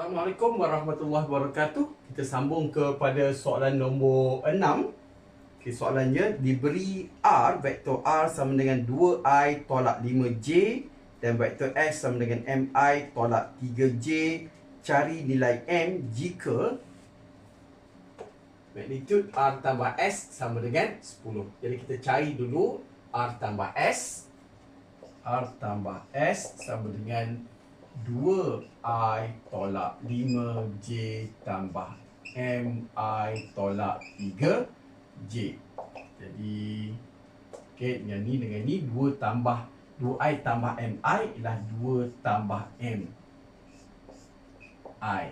Assalamualaikum warahmatullahi wabarakatuh. Kita sambung kepada soalan nombor 6. Okay, soalannya diberi R, vektor R sama dengan 2I tolak 5J dan vektor S sama dengan MI tolak 3J. Cari nilai M jika magnitude R tambah S sama dengan 10. Jadi kita cari dulu R tambah S. R tambah S sama dengan 2I tolak 5J tambah MI tolak 3J. Jadi, okay, yang ni dengan ni 2 tambah 2I tambah MI ialah 2 tambah M. I.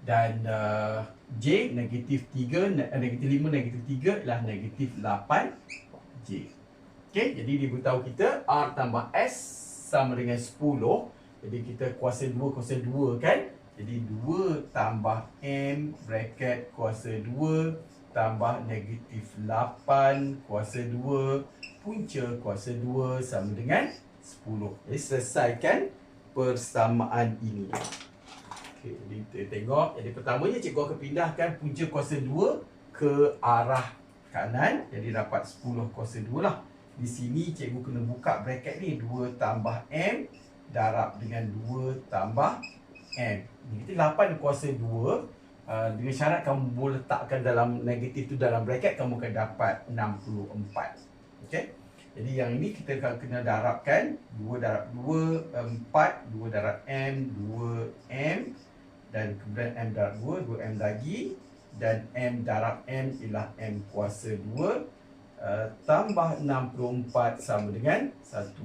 Dan uh, J negatif 3, ne- negatif 5, negatif 3 ialah negatif 8J. Okey, jadi dia beritahu kita R tambah S sama dengan 10. Jadi kita kuasa 2 kuasa 2 kan? Jadi 2 tambah M bracket kuasa 2 tambah negatif 8 kuasa 2 punca kuasa 2 sama dengan 10. Jadi selesaikan persamaan ini. Okey, jadi kita tengok. Jadi pertamanya cikgu akan pindahkan punca kuasa 2 ke arah kanan. Jadi dapat 10 kuasa 2 lah. Di sini cikgu kena buka bracket ni 2 tambah M darab dengan 2 tambah M. Negatif 8 kuasa 2 uh, dengan syarat kamu boleh letakkan dalam negatif tu dalam bracket kamu akan dapat 64. Okey. Jadi yang ini kita akan kena darabkan 2 darab 2 4 2 darab M 2 M dan kemudian M darab 2 2 M lagi dan M darab M ialah M kuasa 2 Uh, tambah 64 sama dengan 100.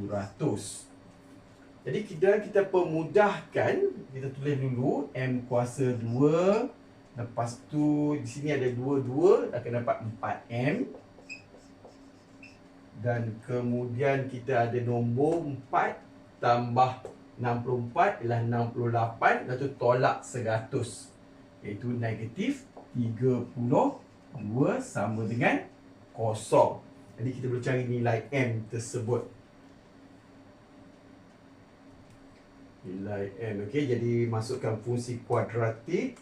Jadi kita kita pemudahkan, kita tulis dulu M kuasa 2. Lepas tu di sini ada 2 2 akan dapat 4M. Dan kemudian kita ada nombor 4 tambah 64 ialah 68 lepas tu tolak 100 iaitu negatif 32 sama dengan kosong. Jadi kita boleh cari nilai M tersebut. Nilai M. Okey, jadi masukkan fungsi kuadratik.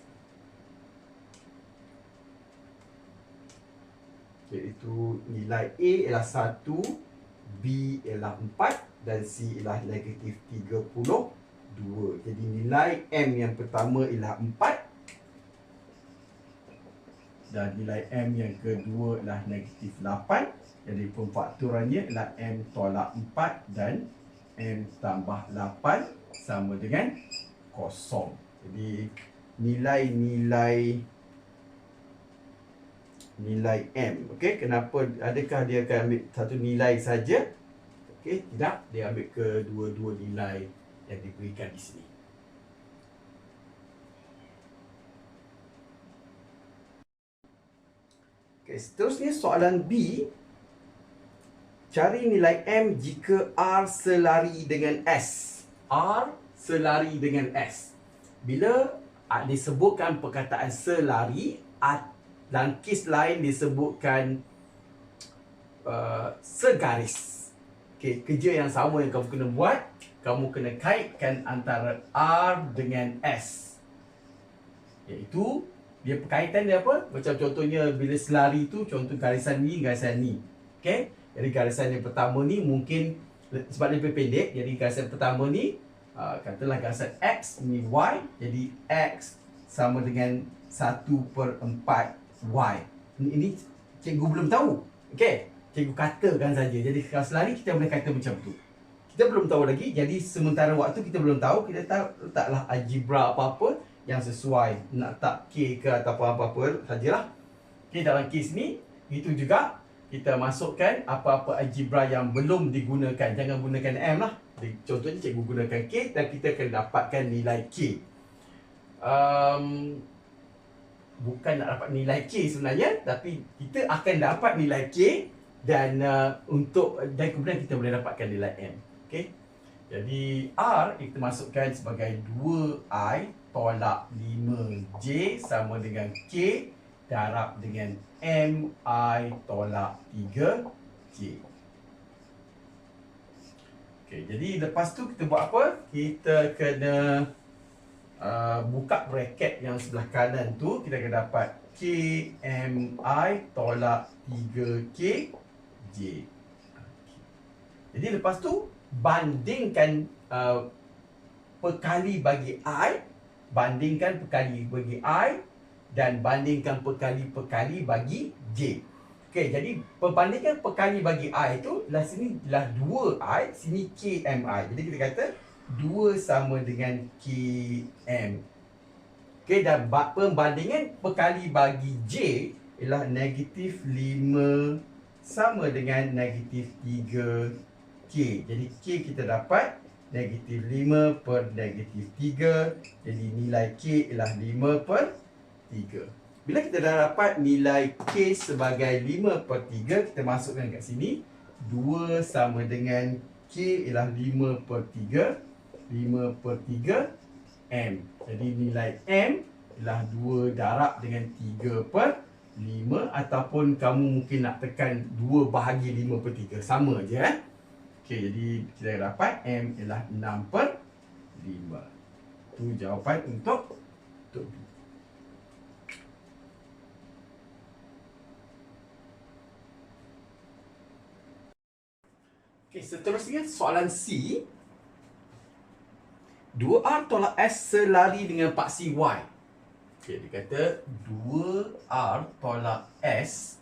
Iaitu nilai A ialah 1, B ialah 4 dan C ialah negatif 32. Jadi nilai M yang pertama ialah 4 dan nilai M yang kedua adalah negatif 8 jadi pemfakturannya adalah M tolak 4 dan M tambah 8 sama dengan kosong. Jadi nilai-nilai nilai M. Okey kenapa adakah dia akan ambil satu nilai saja? Okey tidak. Dia ambil kedua-dua nilai yang diberikan di sini Okay, seterusnya soalan B. Cari nilai M jika R selari dengan S. R selari dengan S. Bila disebutkan perkataan selari, dalam kes lain disebutkan uh, segaris. Okay, kerja yang sama yang kamu kena buat, kamu kena kaitkan antara R dengan S. Iaitu dia perkaitan dia apa? Macam contohnya bila selari tu contoh garisan ni, garisan ni. Okey? Jadi garisan yang pertama ni mungkin sebab dia lebih pendek, jadi garisan pertama ni uh, katalah garisan X ni Y, jadi X sama dengan 1 per 4 Y. Ini, ini cikgu belum tahu. Okey? Cikgu katakan saja. Jadi kalau selari kita boleh kata macam tu. Kita belum tahu lagi. Jadi sementara waktu kita belum tahu, kita tahu letaklah algebra apa-apa yang sesuai nak tak K ke ataupun apa-apa sajalah. Okey dalam kes ni itu juga kita masukkan apa-apa algebra yang belum digunakan. Jangan gunakan M lah. Contohnya cikgu gunakan K dan kita akan dapatkan nilai K. Um, bukan nak dapat nilai K sebenarnya tapi kita akan dapat nilai K dan uh, untuk dan kemudian kita boleh dapatkan nilai M. Okey. Jadi R kita masukkan sebagai 2I tolak 5J sama dengan K darab dengan MI tolak 3J. Ok, Okey, jadi lepas tu kita buat apa? Kita kena uh, buka bracket yang sebelah kanan tu. Kita akan dapat KMI tolak 3K J. Okay. Jadi lepas tu bandingkan uh, perkali bagi I bandingkan perkali bagi I dan bandingkan perkali-perkali bagi J. Okey, jadi perbandingan perkali bagi I tu lah sini lah 2I, sini KMI. Jadi kita kata 2 sama dengan KM. Okey, dan perbandingan perkali bagi J ialah negatif 5 sama dengan negatif 3K. Jadi K kita dapat negatif 5 per negatif 3. Jadi nilai K ialah 5 per 3. Bila kita dah dapat nilai K sebagai 5 per 3, kita masukkan kat sini. 2 sama dengan K ialah 5 per 3. 5 per 3 M. Jadi nilai M ialah 2 darab dengan 3 per 5. Ataupun kamu mungkin nak tekan 2 bahagi 5 per 3. Sama je eh. Okay, jadi kita dapat M ialah 6 per 5. Itu jawapan untuk untuk B. Okay, seterusnya soalan C. 2R tolak S selari dengan paksi Y. Okay, dia kata 2R tolak S.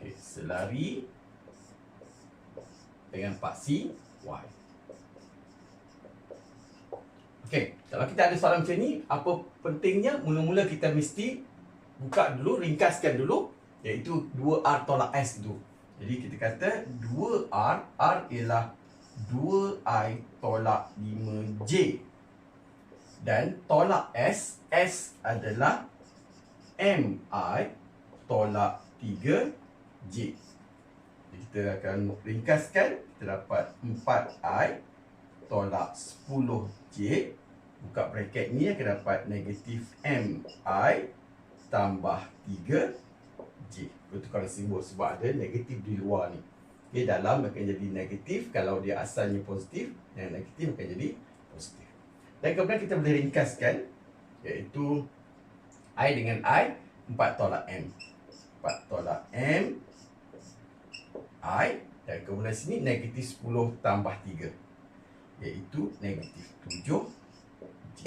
Okay, selari dengan paksi Y. Okay, kalau kita ada soalan macam ni, apa pentingnya? Mula-mula kita mesti buka dulu, ringkaskan dulu iaitu 2R tolak S tu. Jadi kita kata 2R, R ialah 2I tolak 5J. Dan tolak S, S adalah MI tolak 3J. Jadi kita akan ringkaskan, kita dapat 4I tolak 10J. Buka bracket ni akan dapat negatif MI tambah 3 J. Pertukaran simbol sebab ada negatif di luar ni. Okay, dalam akan jadi negatif kalau dia asalnya positif dan negatif akan jadi positif. Dan kemudian kita boleh ringkaskan iaitu I dengan I 4 tolak M. 4 tolak M I dan kemudian sini negatif 10 tambah 3 iaitu negatif 7 J.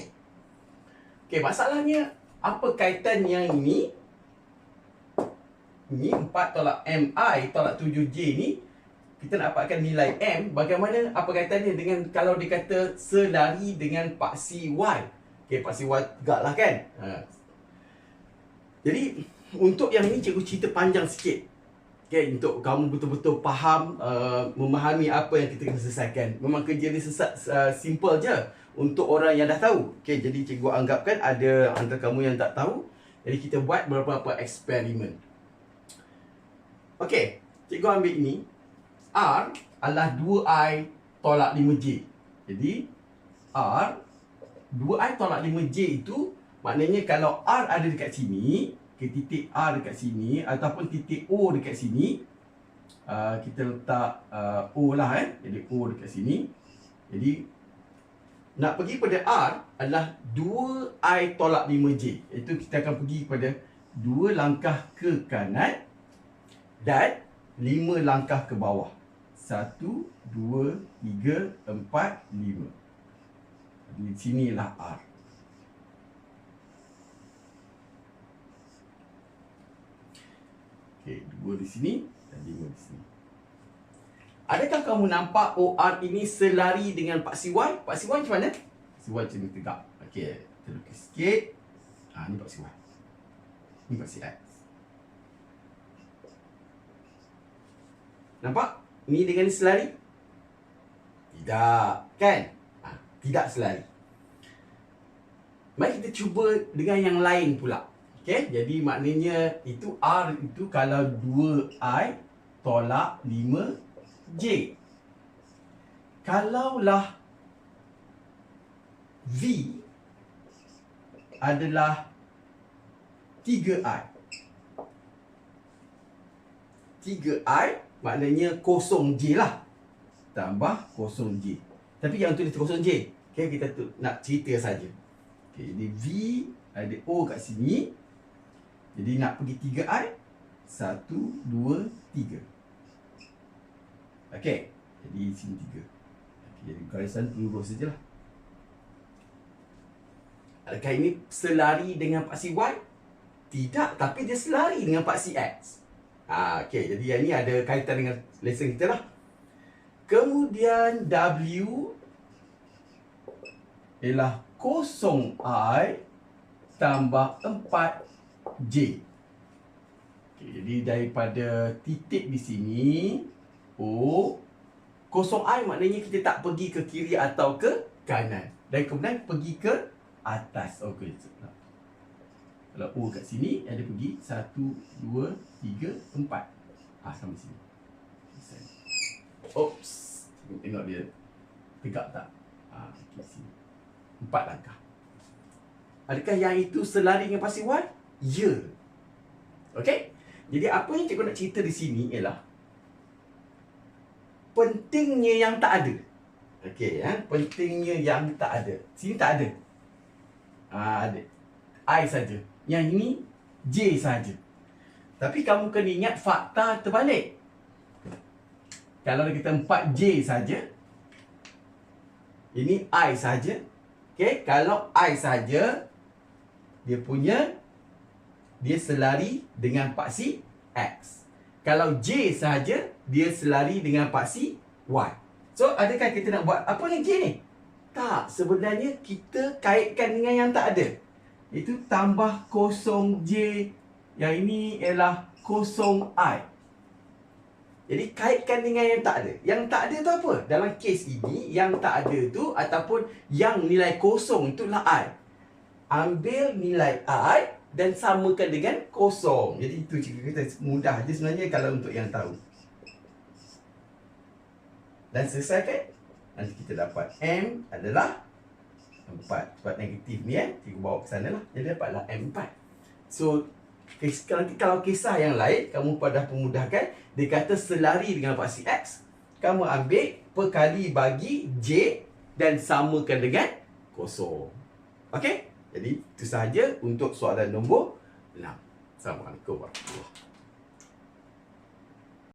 Okey, masalahnya apa kaitan yang ini? Ni 4 tolak MI tolak 7J ni kita nak dapatkan nilai M. Bagaimana apa kaitannya dengan kalau dikata selari dengan paksi Y? Okay, paksi Y tegak lah kan? Ha. jadi untuk yang ni cikgu cerita panjang sikit okay, untuk kamu betul-betul faham uh, memahami apa yang kita kena selesaikan memang kerja ni sesat uh, simple je untuk orang yang dah tahu okay, jadi cikgu anggapkan ada antara kamu yang tak tahu jadi kita buat beberapa eksperimen Okey, cikgu ambil ini. R adalah 2I tolak 5J. Jadi, R 2I tolak 5J itu maknanya kalau R ada dekat sini, ke titik R dekat sini ataupun titik O dekat sini, uh, kita letak uh, O lah eh. Jadi O dekat sini. Jadi nak pergi pada R adalah 2I tolak 5J. Itu kita akan pergi pada dua langkah ke kanan dan lima langkah ke bawah. Satu, dua, tiga, empat, lima. Di sinilah R. Okey, dua di sini dan lima di sini. Adakah kamu nampak OR ini selari dengan paksi Y? Paksi Y macam mana? Paksi Y macam ni tegak. Okey, kita lukis sikit. Ha, ni paksi Y. Ni paksi X. Nampak? Ni dengan selari? Tidak. Kan? Ha, tidak selari. Mari kita cuba dengan yang lain pula. Okay? Jadi maknanya itu R itu kalau 2I tolak 5J. Kalaulah V adalah 3I. 3I maknanya kosong J lah. Tambah kosong J. Tapi yang tulis kosong J. Okay, kita tu nak cerita saja. Okay, jadi V ada O kat sini. Jadi nak pergi 3i 1 2 3. Okey. Jadi sini 3. Okay. Jadi garisan lurus sajalah. Adakah ini selari dengan paksi Y? Tidak, tapi dia selari dengan paksi X. ha, okey. Jadi yang ini ada kaitan dengan lesson kita lah. Kemudian W ialah kosong I tambah 4 J. Okay, jadi daripada titik di sini, O, kosong I maknanya kita tak pergi ke kiri atau ke kanan. Dan kemudian pergi ke atas. Okay. Kalau O kat sini, ada pergi 1, 2, 3, 4. Ah, sama sini. Oops. Tengok dia tegak tak? Ah, kat sini. Empat langkah. Adakah yang itu selari dengan pasir 1? Ya. Okey? Jadi apa yang cikgu nak cerita di sini ialah pentingnya yang tak ada. Okey, ya. Pentingnya yang tak ada. Sini tak ada. Ah, ada. I saja. Yang ini J saja. Tapi kamu kena ingat fakta terbalik. Kalau kita 4J saja, ini I saja. Okey, kalau I saja, dia punya dia selari dengan paksi X. Kalau J saja, dia selari dengan paksi Y. So, adakah kita nak buat apa yang J ni? Tak, sebenarnya kita kaitkan dengan yang tak ada. Itu tambah kosong J. Yang ini ialah kosong I. Jadi kaitkan dengan yang tak ada. Yang tak ada tu apa? Dalam kes ini, yang tak ada tu ataupun yang nilai kosong itulah I. Ambil nilai I dan samakan dengan kosong. Jadi itu cerita kita mudah je sebenarnya kalau untuk yang tahu. Dan selesaikan. Nanti kita dapat M adalah 4. Sebab negatif ni eh. Kita bawa ke sana lah. Jadi dapatlah M4. So, nanti kalau kisah yang lain, kamu pada pemudahkan, dia kata selari dengan paksi X, kamu ambil perkali bagi J dan samakan dengan kosong. Okey? Jadi, itu sahaja untuk soalan nombor 6. Assalamualaikum warahmatullahi wabarakatuh.